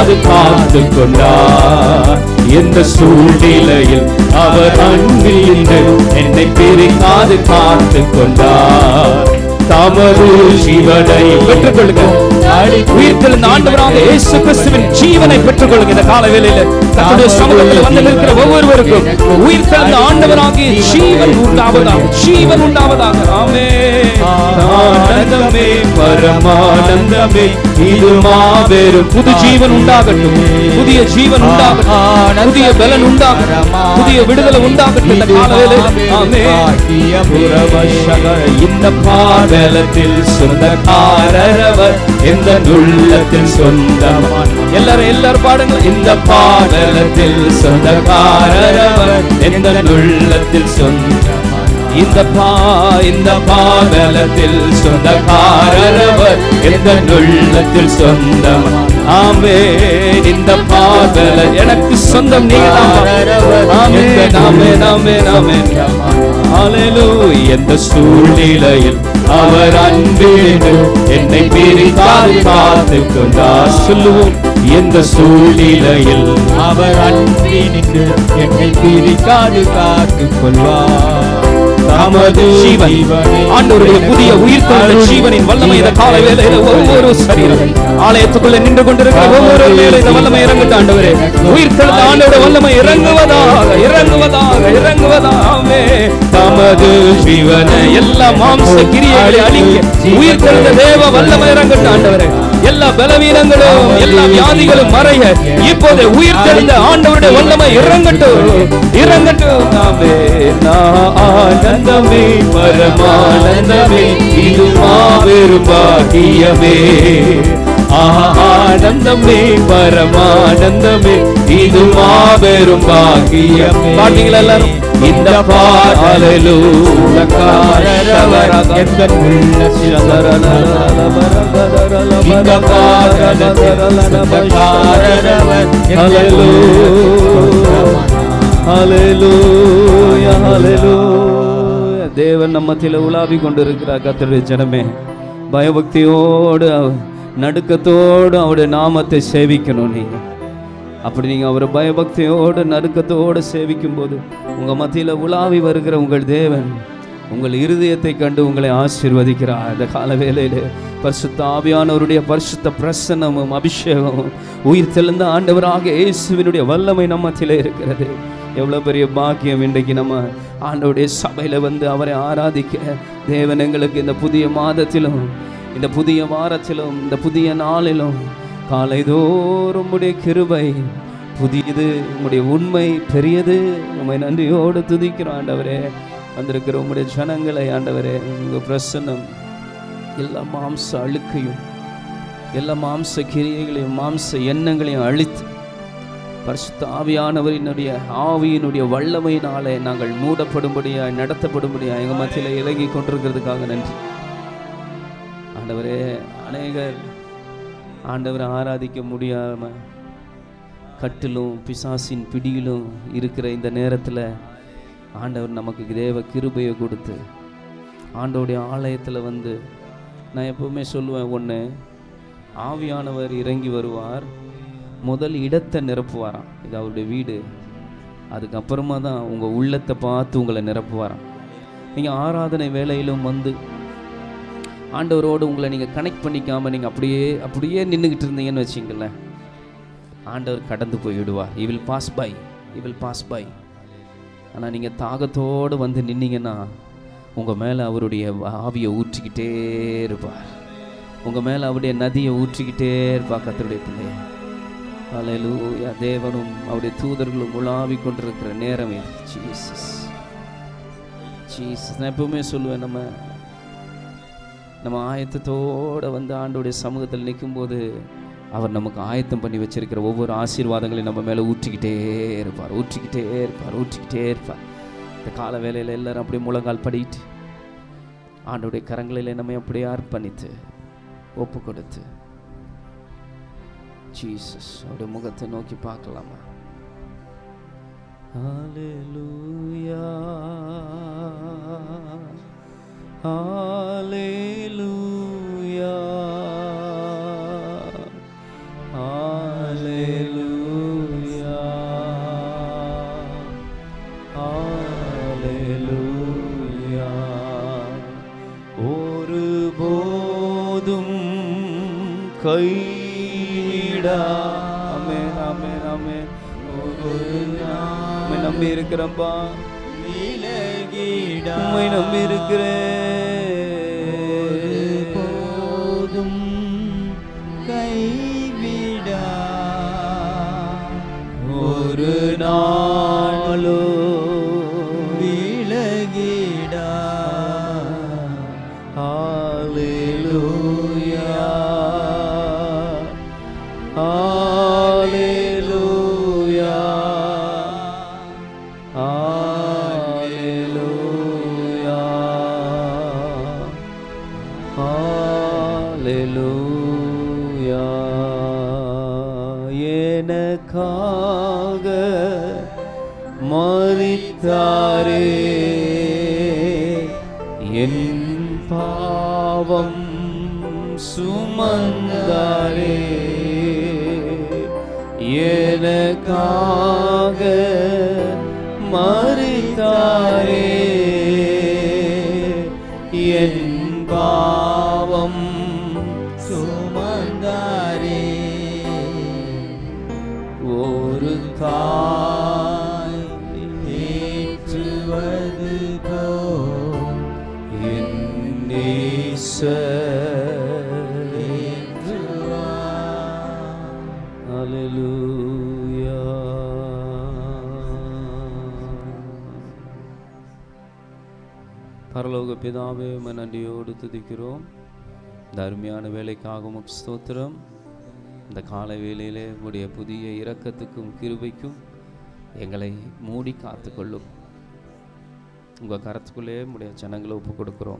பிரிக்காது காத்து கொண்டார். எந்த சூழ்நிலையில் அவர் அன்பில் இன்று என்னை பிரிக்காது காத்து கொண்டார். தமது சிவனை பெற்றுக் கொள்ளுங்கள் பெற்றுக்கொள்ளுங்க உயிர்த்தெழுந்த ஆண்டவராக இயேசு கிறிஸ்துவின் ஜீவனை பெற்றுக்கொள்ளுங்க இந்த கால வேளையில தன்னுடைய சமூகத்தில் வந்து நிற்கிற ஒவ்வொருவருக்கும் உயிர்த்தெழுந்த ஆண்டவராகிய ஜீவன் உண்டாவதாக ஜீவன் உண்டாவதாக. ஆமே ஆனந்தமே பரமானந்தமே இது மாபெரும் புது ஜீவன் உண்டாகட்டும். புதிய ஜீவன் உண்டாகட்டும். புதிய பலன் உண்டாகட்டும். புதிய விடுதலை உண்டாகட்டும் இந்த கால வேளையில ஆமே இந்த பாடலத்தில் சொந்தக்காரரவர் எந்த உள்ளத்தில் சொந்தமான எல்லாரும் எல்லாரும் பாடுங்க இந்த பாடலத்தில் சொந்தக்காரரவர் எந்த உள்ளத்தில் சொந்தமான இந்த பா இந்த பாடலத்தில் சொந்தக்காரரவர் எந்த உள்ளத்தில் சொந்தம். ஆமே இந்த பாடல எனக்கு சொந்தம் ஆமே நாமே நாமே நாமே. ஹalleluya எந்த சூழ்நிலையில் அவர் அன்பேடு என்னை காத்து கொண்டார் சொல்லுவோம் எந்த சூழ்நிலையில் அவர் அன்பினின்று என்னை பிரிக்காது காத்து கொள்வார் தமது ஜீவன் ஆண்டவருடைய புதிய உயிர்த்தெழுந்த ஜீவனின் வல்லமை இந்த கால வேளையில ஒவ்வொரு சரீரம் ஆலயத்துக்குள்ள நின்று கொண்டிருக்கிற ஒவ்வொரு வேளை இந்த வல்லமை இறங்கட்டும் ஆண்டவரே. உயிர்த்தெழுந்த ஆண்டவருடைய வல்லமை இறங்குவதாக இறங்குவதாக இறங்குவதாமே. தமது ஜீவனை எல்லா மாம்ச கிரியைகளை அழிக்க உயிர்த்தெழுந்த தேவ வல்லமை இறங்கட்டும் ஆண்டவரே எல்லா பலவீனங்களும் எல்லா வியாதிகளும் மறைய இப்போது உயிர்த்தெழுந்த ஆண்டவருடைய வல்லமை இறங்கட்டும் இறங்கட்டும். நாமே ஆனந்தமே பரமானந்தமே இது மாபெரும் பாக்கியமே. ஆனந்தமே பரமானந்தமே இது மாபெரும் பாக்கியமே. பாத்தீங்களா எல்லாரும்? இந்த பாடலு எந்த உள்ளத்தில் இந்த பாடலத்தில் சொந்தக்காரரவர் எந்த ஹalleluya ஹalleluya தேவன் நம்மத்தில உலாவி கொண்டிருக்கிறார் கர்த்தருடைய ஜனமே பயபக்தியோடு அவ- நடுக்கத்தோடு அவருடைய நாமத்தை சேவிக்கணும் நீங்க அப்படி நீங்கள் அவரை பயபக்தியோடு நடுக்கத்தோடு சேவிக்கும் போது உங்கள் மத்தியில் உலாவி வருகிற உங்கள் தேவன் உங்கள் இருதயத்தை கண்டு உங்களை ஆசீர்வதிக்கிறார். இந்த கால வேலையில் பரிசுத்த ஆவியானவருடைய பரிசுத்த பிரசன்னமும் அபிஷேகமும் உயிர் தெளிந்த ஆண்டவராக இயேசுவினுடைய வல்லமை நம்ம இருக்கிறது. எவ்வளோ பெரிய பாக்கியம் இன்றைக்கு நம்ம ஆண்டவருடைய சபையில் வந்து அவரை ஆராதிக்க தேவன் எங்களுக்கு இந்த புதிய மாதத்திலும் இந்த புதிய வாரத்திலும் இந்த புதிய நாளிலும் காலைதோறும் உம்முடைய கிருபை புதியது உம்முடைய உண்மை பெரியது. உண்மை நன்றியோடு துதிக்கிறோம் ஆண்டவரே. வந்திருக்கிற உம்முடைய ஜனங்களை ஆண்டவரே உங்கள் பிரசன்னம் எல்லா மாம்ச அழுக்கையும் எல்லா மாம்ச கிரியைகளையும் மாம்ச எண்ணங்களையும் அழித்து பரிசுத்த ஆவியானவரினுடைய ஆவியினுடைய வல்லமையினாலே நாங்கள் மூடப்படும்படியா நடத்தப்படும்படியா எங்கள் மத்தியில் இறங்கி கொண்டிருக்கிறதுக்காக நன்றி. ஆண்டவரே அநேகர் ஆண்டவரை ஆராதிக்க முடியாம கட்டிலும் பிசாசின் பிடியிலும் இருக்கிற இந்த நேரத்தில் ஆண்டவர் நமக்கு தேவ கிருபையை கொடுத்து ஆண்டவருடைய ஆலயத்தில் வந்து நான் எப்பவுமே சொல்லுவேன் ஒன்று ஆவியானவர் இறங்கி வருவார். முதல் இடத்தை நிரப்புவாராம். இது அவருடைய வீடு. அதுக்கப்புறமா தான் உங்கள் உள்ளத்தை பார்த்து உங்களை நிரப்புவாராம். நீங்கள் ஆராதனை வேலையிலும் வந்து ஆண்டவரோடு உங்களை நீங்கள் கனெக்ட் பண்ணிக்காமல் நீங்கள் அப்படியே அப்படியே நின்றுக்கிட்டு இருந்தீங்கன்னு வச்சிங்களேன். ஆண்டவர் கடந்து போய்விடுவார். He will pass by he will pass by ஆனால் நீங்கள் தாகத்தோடு வந்து நின்னீங்கன்னா உங்கள் மேலே அவருடைய ஆவியை ஊற்றிக்கிட்டே இருப்பார். உங்கள் மேலே அவருடைய நதியை ஊற்றிக்கிட்டே இருப்பார் கத்தருடைய பிள்ளைய. அலையிலூயா தேவனும் அவருடைய தூதர்களும் உலாவி கொண்டிருக்கிற நேரம் இது. ஜீசஸ் ஜீசஸ் நான் எப்பவுமே சொல்லுவேன் நம்ம நம்ம ஆயத்தத்தோடு வந்து ஆண்டோடைய சமூகத்தில் நிற்கும்போது அவர் நமக்கு ஆயத்தம் பண்ணி வச்சிருக்கிற ஒவ்வொரு ஆசீர்வாதங்களையும் நம்ம மேலே ஊற்றிக்கிட்டே இருப்பார் ஊற்றிக்கிட்டே இருப்பார் ஊற்றிக்கிட்டே இருப்பார் இந்த கால வேலையில் எல்லாரும் அப்படியே முழங்கால் படிட்டு ஆண்டோடைய கரங்களில் நம்ம அப்படியே அர்ப்பணித்து ஒப்பு கொடுத்து ஜீசஸ் அவருடைய முகத்தை நோக்கி பார்க்கலாமா Hallelujah. Hallelujah. எப்போதும் கைவிடாமே ஆமே ஆமே நம்பி இருக்கிறப்பா நம்பி இருக்கிறேன் எனக்காக மறித்தாரே என் பாவம் சுமந்தாரே. எனக்காக மறித்தாரே தாய் ஏற்றுவது போ என் பரலோக பிதாவே நன்றியோடு துதிக்கிறோம். இந்த அருமையான ஸ்தோத்திரம். இந்த கால வேளையிலே உடைய புதிய இரக்கத்துக்கும் கிருபைக்கும் எங்களை மூடி காத்துக்கொள்ளும். உங்கள் கரத்துக்குள்ளே உடைய ஜனங்களை ஒப்பு கொடுக்குறோம்